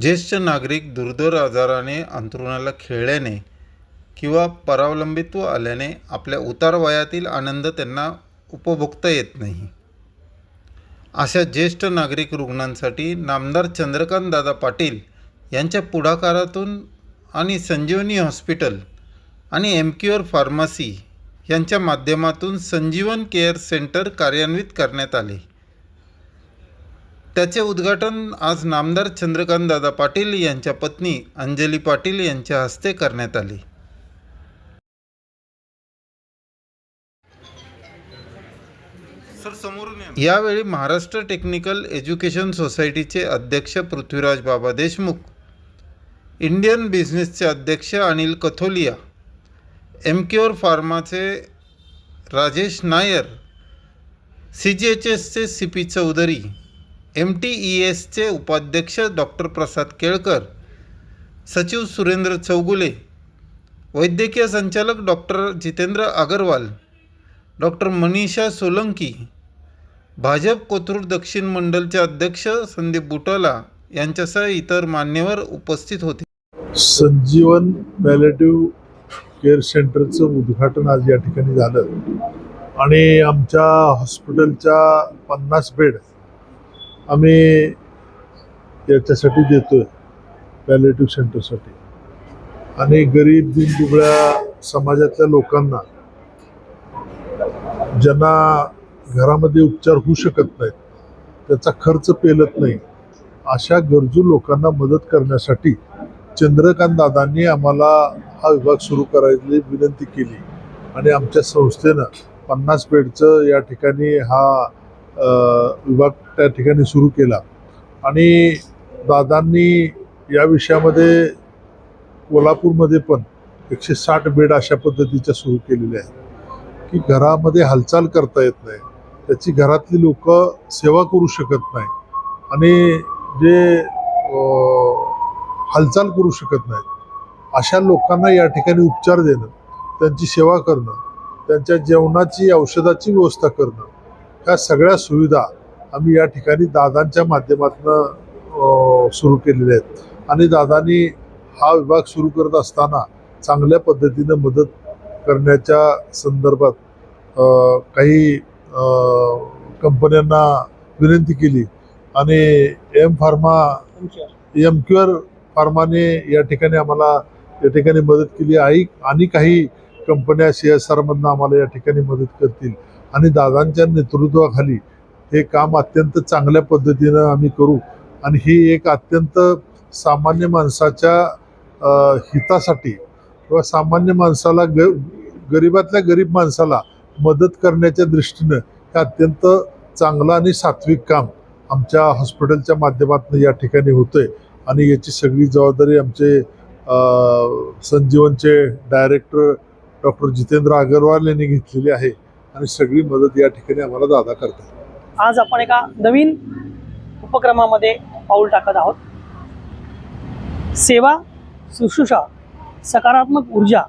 ज्येष्ठ नागरिक दुर्धर आजाराने अंथरुणाला खिळल्याने किंवा परावलंबित्व आल्याने आपल्या उतार वयातील आनंद त्यांना उपभोगता येत नाही. अशा ज्येष्ठ नागरिक रुग्णांसाठी नामदार चंद्रकांतदादा पाटील यांच्या पुढाकारातून आणि संजीवनी हॉस्पिटल आणि एम क्युअर फार्मसी यांच्या माध्यमातून संजीवन केअर सेंटर कार्यान्वित करण्यात आले. त्याचे उद्घाटन आज नामदार चंद्रकांतदादा पाटील यांच्या पत्नी अंजली पाटील यांच्या हस्ते करण्यात आले. यावेळी महाराष्ट्र टेक्निकल एज्युकेशन सोसायटीचे अध्यक्ष पृथ्वीराज बाबा देशमुख इंडियन बिझनेसचे अध्यक्ष Anil Katholia Emcure फार्माचे Rajesh Nair C G H एसचे C P Chaudhari M T E एसचे उपाध्यक्ष डॉक्टर प्रसाद केळकर सचिव सुरेंद्र चौगुले वैद्यकीय संचालक डॉक्टर जितेंद्र अगरवाल डॉक्टर मनीषा सोलंकी भाजप कोथरूड दक्षिण मंडलचे अध्यक्ष संदीप बुटाला यांच्यासह इतर मान्यवर उपस्थित होते. संजीवन पॅलेटिव्ह केअर सेंटरचं उद्घाटन आज या ठिकाणी झालं. आणि आमच्या हॉस्पिटलच्या पन्नास बेड आम्ही याच्यासाठी आहे पॅलेटिव्ह सेंटरसाठी आणि गरीब दिनदुबळ्या समाजातल्या लोकांना ज्यांना घरामध्ये उपचार होऊ शकत नाहीत त्याचा खर्च पेलत नाही अशा गरजू लोकांना मदत करण्यासाठी चंद्रकांत दादांनी आम्हाला हा विभाग सुरू करायची विनंती केली. आणि आमच्या संस्थेनं पन्नास बेडचं या ठिकाणी हा विभाग त्या ठिकाणी सुरू केला. आणि दादांनी या विषयामध्ये कोल्हापूरमध्ये पण एकशे साठ बेड अशा पद्धतीच्या सुरू केलेल्या आहेत. की घरामध्ये हालचाल करता येत नाही. त्याची घरातली लोक सेवा करू शकत नाही. आणि जे हालचाल करू शकत नाहीत. अशा लोकांना या ठिकाणी उपचार देणं त्यांची सेवा करणं त्यांच्या जेवणाची औषधाची व्यवस्था करणं ह्या सगळ्या सुविधा आम्ही या ठिकाणी दादांच्या माध्यमातून सुरू केलेल्या आहेत. आणि दादांनी हा विभाग सुरू करत असताना चांगल्या पद्धतीनं मदत करण्याच्या संदर्भात काही कंपन्यांना विनंती केली. आणि एम फार्मा एम क्युअर फार्माने या ठिकाणी आम्हाला या ठिकाणी मदत केली. आहे आणि काही कंपन्या सी एस आरमधनं आम्हाला या ठिकाणी मदत करतील. आणि दादांच्या नेतृत्वाखाली हे काम अत्यंत चांगल्या पद्धतीनं आम्ही करू. आणि ही एक अत्यंत सामान्य माणसाच्या हितासाठी किंवा सामान्य माणसाला ग गरिबातल्या गरीब माणसाला मदत करण्याच्या दृष्टीनं हे अत्यंत चांगलं आणि सात्विक काम आमच्या हॉस्पिटलच्या माध्यमातून या ठिकाणी होतंय. आणि याची सगळी जबाबदारी आमचे संजीवनचे डायरेक्टर डॉक्टर जितेंद्र अगरवाल यांनी घेतलेली आहे. आणि सगळी मदत या ठिकाणी आम्हाला दादा करतात. आज आपण एका नवीन उपक्रमामध्ये पाऊल टाकत आहोत. सेवा शुश्रूषा सकारात्मक ऊर्जा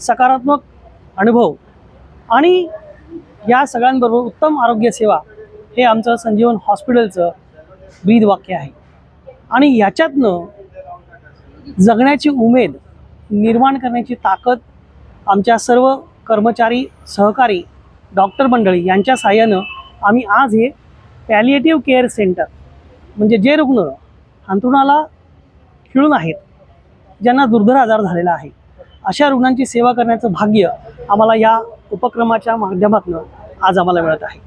सकारात्मक अनुभव आणि या सगळ्यांबरोबर उत्तम आरोग्य सेवा हे आमचं संजीवन हॉस्पिटलचं ब्रीद वाक्य आहे. आणि ह्याच्यातनं जगण्याची उमेद निर्माण करण्याची ताकद आमच्या सर्व कर्मचारी सहकारी डॉक्टर मंडळी यांच्या साह्यानं आम्ही आज हे पॅलिएटिव्ह केअर सेंटर म्हणजे जे रुग्ण अंथरुणाला खिळून आहेत ज्यांना दुर्धर आजार झालेला आहे अशा रुग्णांची सेवा करण्याचं भाग्य आम्हाला या उपक्रमाच्या माध्यमातून आज आम्हाला मिळत आहे.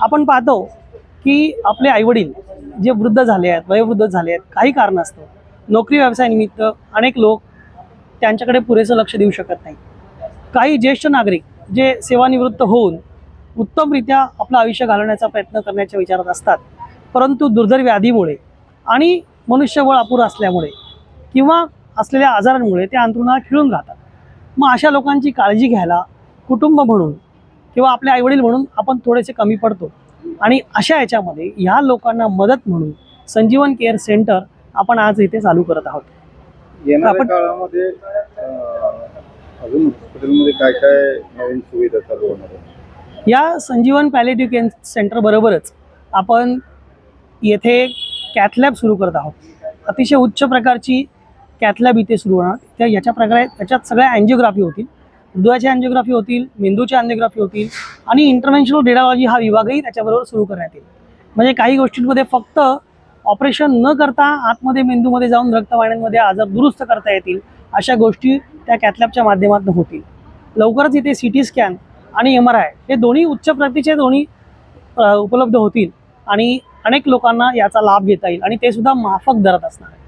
आपण पाहतो की आपले आईवडील जे वृद्ध झाले आहेत वयोवृद्ध झाले आहेत काही कारणास्तव नोकरी व्यवसायानिमित्त अनेक लोक त्यांच्याकडे पुरेसं लक्ष देऊ शकत नाही काही ज्येष्ठ नागरिक जे सेवानिवृत्त होऊन उत्तमरित्या आपलं आयुष्य घालवण्याचा प्रयत्न करण्याच्या विचारात असतात. परंतु दुर्धर व्याधीमुळे आणि मनुष्यबळ अपुरं असल्यामुळे किंवा असलेल्या आजारांमुळे ते अंथरुणाला खिळून राहतात. मग अशा लोकांची काळजी घ्यायला कुटुंब म्हणून किंवा आपले आईवडील म्हणून आपण थोडेसे कमी पडतो. आणि अशा याच्यामध्ये ह्या लोकांना मदत म्हणून संजीवन केअर सेंटर आपण आज इथे चालू करत आहोत. आपण- काळामध्ये अजून हॉस्पिटलमध्ये काय काय नवीन सुविधा चालू होणार आहे या संजीवन पॅलेटिव्ह केअर सेंटरबरोबरच आपण येथे कॅथलॅब सुरू करत आहोत. अतिशय उच्च प्रकारची कॅथलॅब इथे सुरू होणार. त्या याच्या प्रकारे त्याच्यात सगळ्या अँजिओग्राफी होतील. हृदयाची अँजिओग्राफी होतील मेंदूची अँजिओग्राफी होतील आणि इंटरनॅशनल रेडिओलॉजी हा विभागही त्याच्याबरोबर सुरू करण्यात येईल. म्हणजे काही गोष्टींमध्ये फक्त ऑपरेशन न करता आतमध्ये मेंदूमध्ये जाऊन रक्तवाहिन्यांमध्ये आजार दुरुस्त करता येतील अशा गोष्टी त्या कॅथलॅबच्या माध्यमातून होतील. लवकरच इथे सी टी स्कॅन आणि एम आर आय हे दोन्ही उच्च प्रतीचे दोन्ही उपलब्ध होतील आणि अनेक लोकांना याचा लाभ घेता येईल आणि ते सुद्धा माफक दरात असणार आहे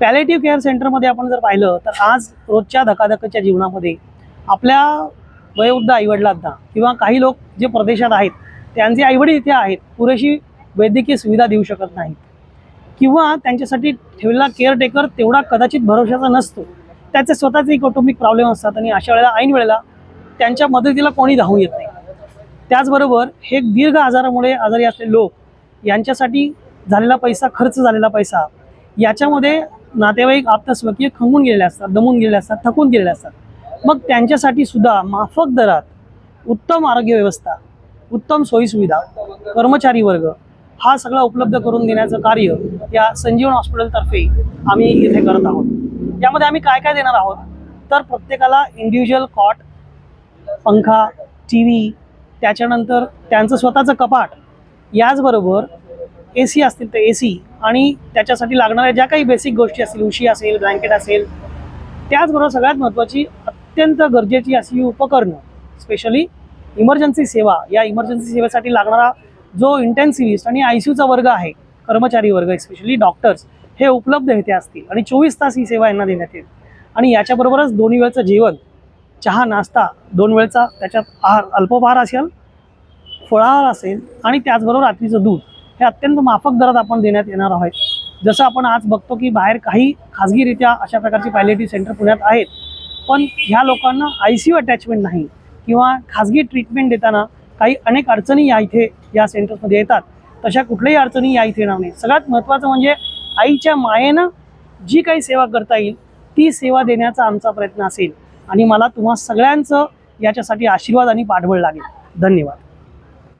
पॅलेटिव्ह केअर सेंटरमध्ये आपण जर पाहिलं तर आज रोजच्या धकाधकीच्या जीवनामध्ये आपल्या वयोवृद्ध आईवडिलांना किंवा काही लोक जे प्रदेशात आहेत त्यांचे आईवडील इथे आहेत पुरेशी वैद्यकीय सुविधा देऊ शकत नाहीत. किंवा त्यांच्यासाठी ठेवलेला केअरटेकर तेवढा कदाचित भरोशाचा नसतो. त्याचे स्वतःचे कौटुंबिक प्रॉब्लेम असतात आणि अशा वेळेला ऐन वेळेला त्यांच्या मदतीला कोणी धावून येत नाही. त्याचबरोबर हे दीर्घ आजारामुळे आजारी असलेले लोक यांच्यासाठी झालेला पैसा खर्च झालेला पैसा याच्यामध्ये नातेवाईक आप्तस्वकीय खंगून गेलेले असतात दमून गेलेले असतात थकून गेलेले असतात. मग त्यांच्यासाठी सुद्धा माफक दरात उत्तम आरोग्य व्यवस्था उत्तम सोयीसुविधा कर्मचारी वर्ग हा सगळा उपलब्ध करून देण्याचं कार्य या संजीवन हॉस्पिटलतर्फे आम्ही इथे करत आहोत. यामध्ये आम्ही काय काय देणार आहोत? तर प्रत्येकाला इंडिव्हिज्युअल कॉट पंखा टी व्ही त्याच्यानंतर त्यांचं स्वतःचं कपाट याचबरोबर ए सी असतील तर ए सी आणि त्याच्यासाठी लागणाऱ्या ज्या काही बेसिक गोष्टी असतील उशी असेल ब्लँकेट असेल त्याचबरोबर सगळ्यात महत्त्वाची अत्यंत गरजेची अशी उपकरणं स्पेशली इमर्जन्सी सेवा. या इमर्जन्सी सेवेसाठी लागणारा जो इंटेन्सिव्हिस्ट आणि आय सी यूचा वर्ग आहे कर्मचारी वर्ग स्पेशली डॉक्टर्स हे उपलब्ध येथे असतील. आणि चोवीस तास ही सेवा यांना देण्यात येईल. आणि याच्याबरोबरच दोन्ही वेळचं जेवण चहा नाश्ता दोन वेळचा त्याच्यात आहार अल्पोपहार असेल फळाहार असेल आणि त्याचबरोबर रात्रीचं दूध हे अत्यंत माफक दरात आपण देण्यात येणार आहोत. जसं आपण आज बघतो की बाहेर काही खाजगीरित्या अशा प्रकारची पॅलेटिव्ह सेंटर पुण्यात आहेत पण ह्या लोकांना आय सी यू अटॅचमेंट नाही किंवा खाजगी ट्रीटमेंट देताना काही अनेक अडचणी या इथे या सेंटर्समध्ये येतात. तशा कुठल्याही अडचणी या इथे येणार नाही सगळ्यात महत्त्वाचं म्हणजे आईच्या मायेनं जी काही सेवा करता येईल ती सेवा देण्याचा आमचा प्रयत्न असेल. आणि मला तुम्हा सगळ्यांचं याच्यासाठी आशीर्वाद आणि पाठबळ लागेल. धन्यवाद.